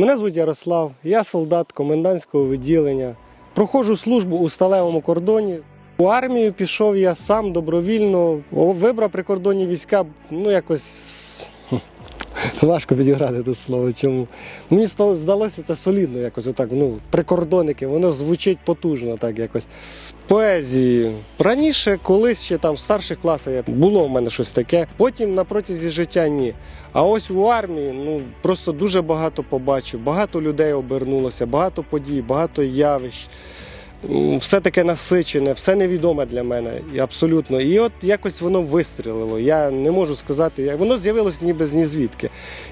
Мене звуть Ярослав, я солдат комендантського відділення. Проходжу службу у сталевому кордоні. У армію пішов я сам добровільно. Вибрав прикордонні війська, ну якось важко підіграти це слово. Чому? Мені здалося це солідно, якось отак. Ну, прикордонники, воно звучить потужно, так якось. З поезії. Раніше, колись ще там в старших класах було в мене щось таке. Потім на протязі життя ні. А ось у армії ну просто дуже багато побачив, багато людей обернулося, багато подій, багато явищ. Все таке насичене, все невідоме для мене. Абсолютно. І от якось воно вистрілило. Я не можу сказати, воно з'явилось ніби з нізвідки.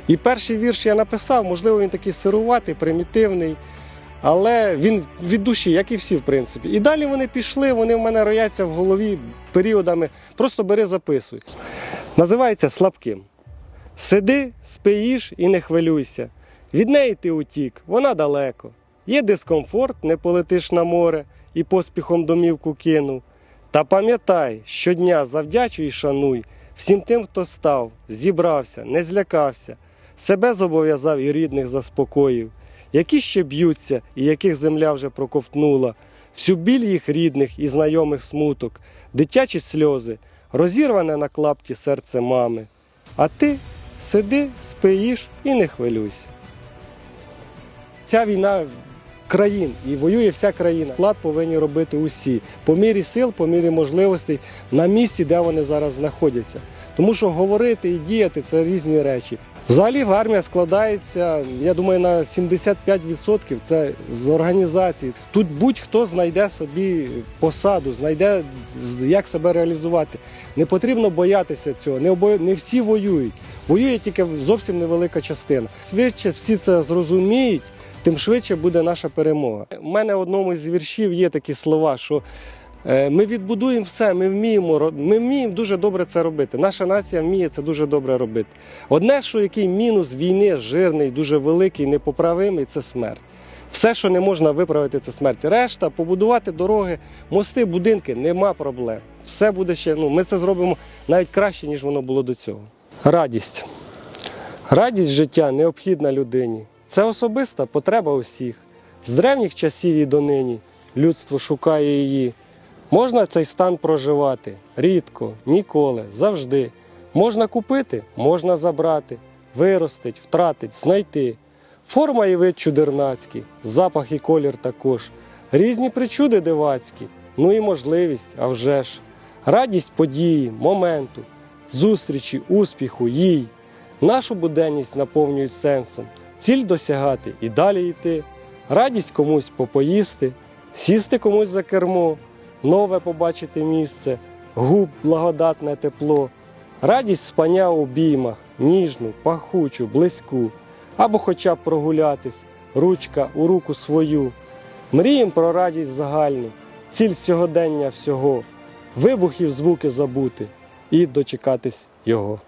І перший вірш я написав, можливо, він такий сируватий, примітивний. Але він від душі, як і всі, в принципі. І далі вони пішли, вони в мене рояться в голові періодами. Просто бери, записуй. Називається слабким. Сиди, спиїш і не хвилюйся. Від неї ти утік, вона далеко. Є дискомфорт, не полетиш на море і поспіхом домівку кинув. Та пам'ятай, щодня завдячуй і шануй всім тим, хто став, зібрався, не злякався, себе зобов'язав і рідних заспокоїв, які ще б'ються і яких земля вже проковтнула, всю біль їх рідних і знайомих смуток, дитячі сльози, розірване на клапті серце мами. А ти сиди, спиїш і не хвилюйся. Ця війна країн і воює вся країна. Вклад повинні робити усі по мірі сил, по мірі можливостей на місці, де вони зараз знаходяться. Тому що говорити і діяти це різні речі. Взагалі армія складається, я думаю, на 75% це з організації. Тут будь-хто знайде собі посаду, знайде як себе реалізувати. Не потрібно боятися цього. Не обо... не всі воюють. Воює тільки зовсім невелика частина. Швидше всі це зрозуміють, тим швидше буде наша перемога. У мене в одному з віршів є такі слова, що е, ми відбудуємо все, ми вміємо, ми вміємо дуже добре це робити. Наша нація вміє це дуже добре робити. Одне, що який мінус війни жирний, дуже великий, непоправимий це смерть. Все, що не можна виправити, це смерть. Решта, побудувати дороги, мости, будинки нема проблем. Все буде ще. Ну, ми це зробимо навіть краще, ніж воно було до цього. Радість. Радість життя необхідна людині. Це особиста потреба усіх. З древніх часів і донині людство шукає її. Можна цей стан проживати рідко, ніколи, завжди. Можна купити, можна забрати, виростить, втратить, знайти. Форма і вид чудернацькі, запах і колір також. Різні причуди дивацькі, ну і можливість, а вже ж. Радість події, моменту, зустрічі, успіху, їй. Нашу буденність наповнюють сенсом, ціль досягати і далі йти, радість комусь попоїсти, сісти комусь за кермо, нове побачити місце, губ благодатне тепло, радість спання у обіймах, ніжну, пахучу, близьку, або хоча б прогулятись, ручка у руку свою. Мрієм про радість загальну, ціль сьогодення всього, вибухів звуки забути і дочекатись його.